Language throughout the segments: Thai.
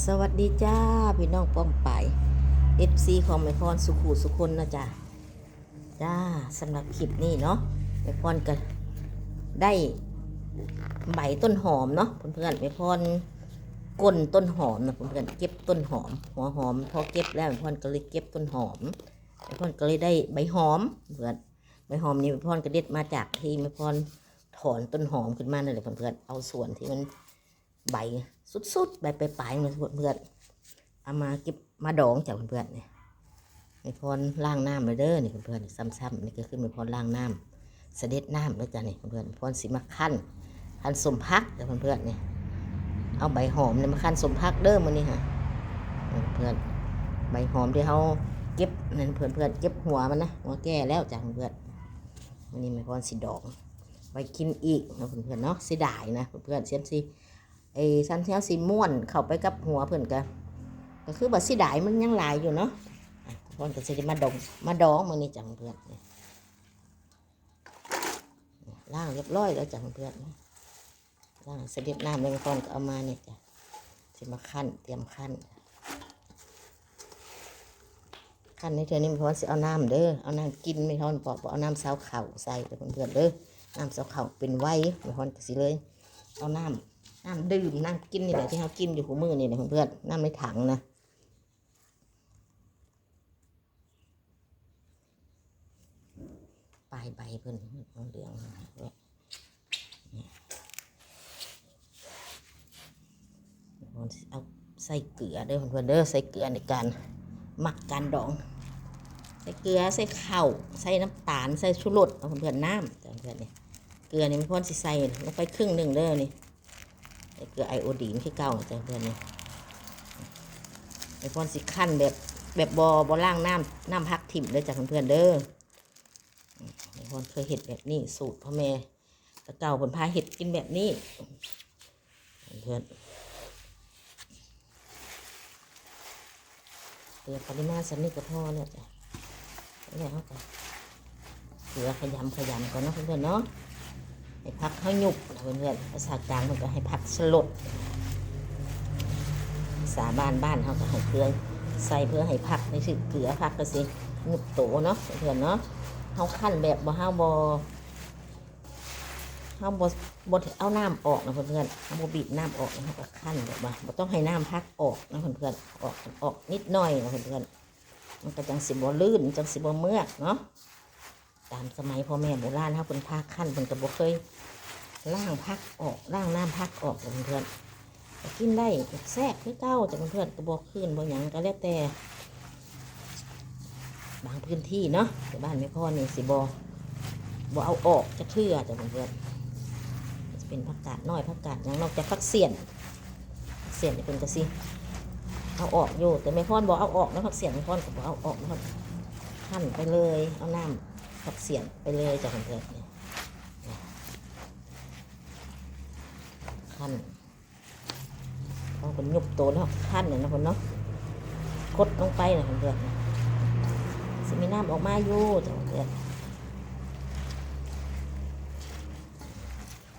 สวัสดีจ้า พี่น้องป้องไปเอฟซีของแม่พรสุขูสุคนนะจ้าจ้าสำหรับคลิปนี้เนาะแม่พรก็ได้ใบต้นหอมเนาะเพื่อนๆแม่พรก้นต้นหอมนะเพื่อนๆเก็บต้นหอม หัวหอม พอเก็บแล้วแม่พรก็เลยเก็บต้นหอมแม่พรก็เลยได้ใบหอมเพื่อนใบหอมนี่แม่พรก็เด็ดมาจากที่แม่พรถอนต้นหอมขึ้นมานั่นแหละเพื่อนๆเอาส่วนที่มันใบ สุดๆใบไปปลายเหมือนเพื่อนๆเอามาเก็บมาดองจากเพื่อนๆเนี่ยในพรล่างน้ำเลยเด้อนี่เพื่อนๆซ้ำๆนี่ก็คือในพรล่างน้ำเสด็จน้ำแล้วจ้ะนี่เพื่อนๆพรสิมาขั้นขั้นสมพักเด้อเพื่อนๆนี่เอาใบหอมเนี่ยมาขั้นสมพักเด้อมันนี่ค่ะเพื่อนใบหอมที่เขาเก็บนั่นเพื่อนๆเก็บหัวมันนะหัวแก่แล้วจ้ะเพื่อนๆวันนี้ม่พรสิดองไว้กินอีกนะเพื่อนๆเนาะเสียดายนะเพื่อนๆเสียนสิ ไอ้สันเทียวสีม่วนเข้าไปกับหัวเพิ่อนก็ก็คือบัดสิดายมันยังหลายอยู่เนาะอะเพิ่นก็สิได้มาดองมาดองมื้อนี้จังเพื่อนนี่ล้างเรียบร้อยแล้วจังเพื่อนนี่ล้างเสด็จน้ำแล้วก่อนก็เอามาเนี่ยจ้ะสิมาคั่นเตรียมคั่นคั่นในเทื่อนี้มันพอนสิเอาน้ำเด้อเอาน้ำกินไม่ทอนปอกเอาน้ำซาเข่าใส่เด้อเพื่อนเด้อน้ำซาเข่าเป็นไว้ไม่ทอนก็สิเลย เอาน้ำ น้ำดื่มน้ำกินนี่แหละที่เขากินอยู่หัวมือนี่นะเพื่อนน้ำไม่ถังนะปลายใบเพื่อนเอาเหลืองด้วยเอาใส่เกลือเด้อเพื่อนเด้อใส่เกลือในการหมักการดอง ใส่เกลือใส่ข้าวใส่น้ำตาลใส่ชูรสเอาเพื่อนน้ำจ้ะเพื่อนนี่เกลือนี่มันพ่นสิใส่ลงไปครึ่งหนึ่งเด้อนี่ เกลือไอโอดีนที่เก่าจ้ะเพื่อนนี่ไอพอนสิขั้นแบบแบบบอบอล่างน้ำน้ำพักถิ่มเลยจ้ะเพื่อนเด้อไอพอนเคยเห็ดแบบนี้สูตรพ่อแม่แตะเก่าผลพาเห็ดกินแบบนี้เพื่อนเกลือปริมาณสักนิดก็พอแล้วจ้ะแล้วเขาก็เกลือขยำขยำก่อนนะเพื่อนเนาะ ให้พักให้หยุบนะเพื่อนๆภาษากลางมันก็ให้พักสลดภาษาบ้านบ้านเขาก็ให้เกลือใส่เพื่อให้พักในสึกเกลือพักก็สิหยุบโตเนาะเพื่อนเนาะเขาขั้นแบบบ่ห้าบอเขาบ่บ่เอาน้ำออกนะเพื่อนๆเขาบบีบน้ำออกนะเขาก็ขั้นแบบว่าบต้องให้น้ำพักออกนะเพื่อนๆออกออกนิดหน่อยนะเพื่อนๆมันก็จังสิบ่ลื่นจังสิบ่เมือกเนาะ ตามสมัยพ่อแม่โบราณเขาเป็นพาขั้นเป็นกระบอกเคยล่างพักออกล่างน้ำพักออกเพื่อนกินได้แซ่บคือเก้าจากเพื่อนกระบอกขึ้นบางอย่างก็แล้วแต่ บางพื้นที่เนาะแต่บ้านไม่พ่อนี่สิบอบอเอาออกจะเทื่อจากเพื่อนจะเป็นผักกาดน้อยผักกาดยังนอกจากผักเสียนเสียนนี่เป็นกระสิเอาออกอยู่แต่ไม่พ่อนบอกเอาออกนะผักเสียนไม่พ่อนก็บอกเอาออกนะครับหั่นไปเลยเอาน้ำ ผักเสียนไปเลยจากเพื่อนเนี่ยขั้นเขาเป็นยุบโตแล้วขั้นเนี่ยนะคนเนาะกดลงไปนะเพื่อนสิมีน้ำออกมาอยู่จากเพื่อน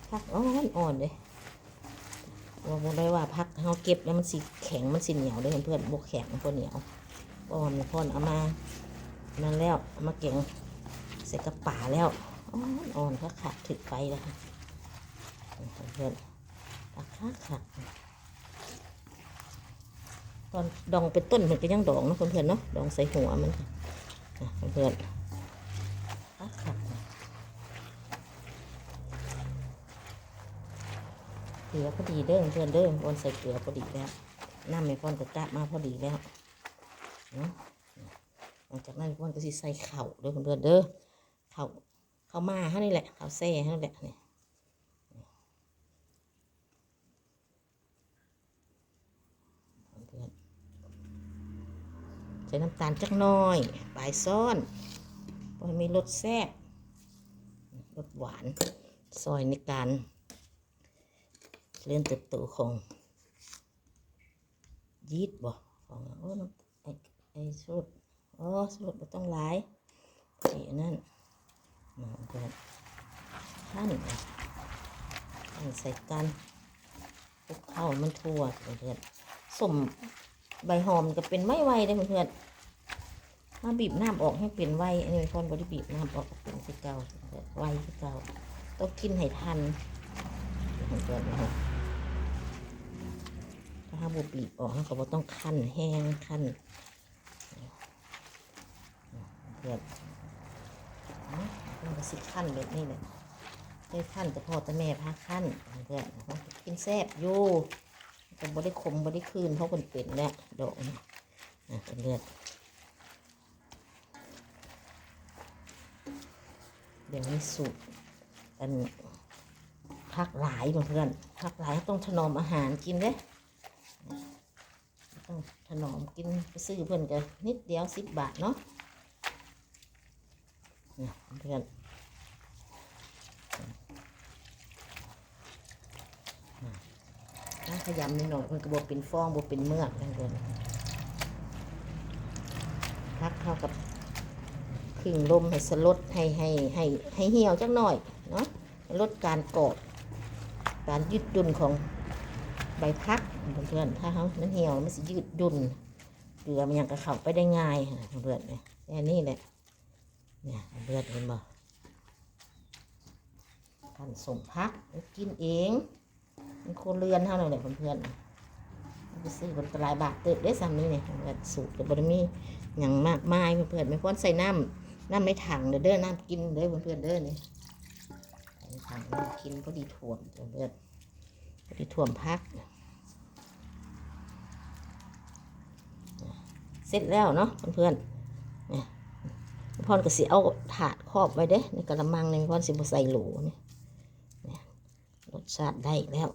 พักอ่อนอ่อนเลยบอกได้ว่าพักเขาเก็บแล้วมันสีแข็งมันสีเหนียวเลยเพื่อนบวกแข็งพวกเหนียวเพราะว่ามันพ่นเอามานั่นแล้วเอามาเก่ง ส่กระป๋าแล้วอ่อนอ่อนก็ขาดถึกไฟแล้วค่ะเพื่อนราคาขาดตอนดองเป็นต้นมันก็ยังดองนะเพื่อนๆเนาะดองใส่หัวมันค่ะเพื่อนๆราคาเกลือพอดีเด้อเพื่อนเด้อวนใส่เกลือพอดีแล้วน้ำไม่พอนกระกะมาพอดีแล้วเนาะหลังจากนั้นพ่อนก็สิใส่เข่าเด้อเพื่อนเด้อ เขาเขามาฮะนี่แหละเขาแซ่ฮะนี่แหละนี่ใส่น้ำตาลจักน่อยปลายซ้อนพราะให้มีรสแซ่บรสหวานซอยในการเลื่อนเติบโตของยีสต์บ่ของโอ้น้ำไอ้ไอ้สูตรอ๋อสรุปบ่ต้องหลายสีนั่น มาเพื่อนท่านท่นใส่กันคลุกเข้ามันทั่วเพื่อนสมใบหอมก็เป็นไม่ไวได้เพื่อนมาบีบน้ำออกให้เป็นไวอันนี้ไม่อนบริบีบน้ำออกเป็นคือเก่าไวคือเก่าต้องกินให้ทันเพื่อนนะถ้าบุบีบออกเราก็ต้องคั้นแห้งคั้นเพื่อน มันก็สิขั้นแบบนี้เลยได้ขั้นแต่พ่อแต่แม่พาขั้นเพื่อนเขากินแซ่บอยู่แต่บ่ได้ขมบ่ได้คืนเพราะคนเป็นแหละดอกนี่อะเป็นเลือดเดี๋ยวนี้สูตรอันพักหลายเพื่อนพักหลายต้องถนอมอาหารกินเด้ต้องถนอมกินไปซื้อเพื่อนกันนิดเดียวสิบบาทเนาะ เพื่อนถ้าขยำนิดหน่อยเพื่อนก็บอกเป็นฟองบอกเป็นเมือกทั้งเพื่อนพักเข้ากับครึ่งลมให้สลดให้ให้ให้ให้เหี่ยวจักหน่อยเนาะลดการกรอบการยืดหยุ่นของใบพักเพื่อนถ้าเขามันเหี่ยวมันจะยืดดุนเกลือมันยังกระเข้าไปได้ง่ายเพื่อนเนี่ยแค่นี้แหละ เนี่ยเพื่อนเห็นบ่กันสมพักกินเองมันโคเรือนเท่านั้นแหละเพื่อนๆไปซื้อบนตลาดบาทเติบได้ซ้ำนี้เนี่ยเพื่อนสูตรกับบะมีอย่างมากมายเพื่อนๆไม่พ้นใส่น้ำน้ำไม่ถังเด้อเด้อน้ำกินเด้อเพื่อนๆเด้อนี่ใส่ถังน้ำกินพอดีถ่วมเพื่อนๆไปถ่วมพักเสร็จแล้วเนาะเพื่อนๆ พรก็สิเอาถาดครอบไว้เด้ในกระมังในพรสิบใส่โหลนี่เนี่ยรสชาติได้แล้ว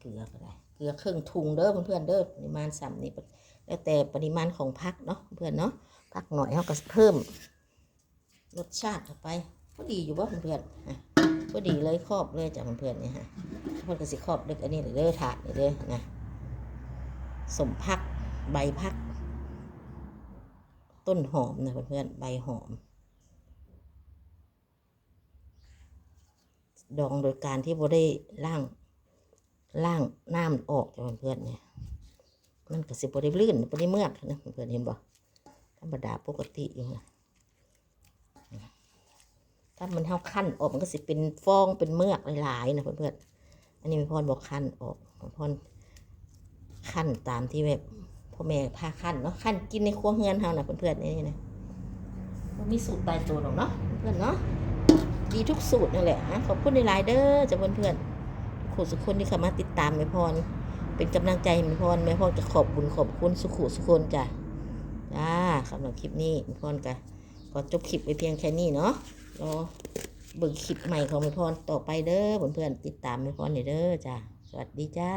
เกลือก็ได้เกลือครึ่งถุงเด้อเพื่อนๆเด้อปริมาณสามนี้แล้วแต่ปริมาณของพักเนาะเพื่อนเนาะพักหน่อยเขาก็เพิ่ม รสชาติเข้าไปพอดีอยู่ว่าเพื่อนๆอะพอดีเลยครอบเลยจากเพื่อนๆเนี่ยฮะเพ่นก็สิครอบเล็กอันนี้เด้อถาดนี่เด้อนะสมพักใบพัก ต้นหอมนะเพื่อนๆใบหอม ดองโดยการที่บ่ได้ล่างล่างน้ำออกจากเพื่อนๆเนี่ยมันก็สิบ่ได้ลื่นบ่ได้เมือกนะเพื่อนๆเห็นบ่ธรรมดาปกติอยู่นะถ้ามันเท่าขั้นออกมันก็สิเป็นฟองเป็นเมือกหลายๆนะเพื่อนๆอันนี้แม่พรบอกขั้นออกแม่พรขั้นตามที่แบบ พ่อแม่พาขั้นเนาะขั้นกินในครัวเฮือนเฮานะเพื่อนๆนี่นะมันมีสูตรตายตัวหรอกเนาะเพื่อนเนาะดีทุกสูตรนั่นแหละนะขอบคุณในไลน์เด้อจ้ะเพื่อนๆทุกคนสุกคนที่เข้ามาติดตามแม่พร เป็นกำลังใจแม่พรแม่พรจะขอบบุญขอบคุณสุขุสุกคนจ้ะจ้าสำหรับคลิปนี้แม่พรก็ขอจบคลิปไปเพียงแค่นี้เนาะรอเบิ่งคลิปใหม่ของแม่พรต่อไปเด้อเพื่อนๆติดตามแม่พรหน่อยเด้อจ้าสวัสดีจ้า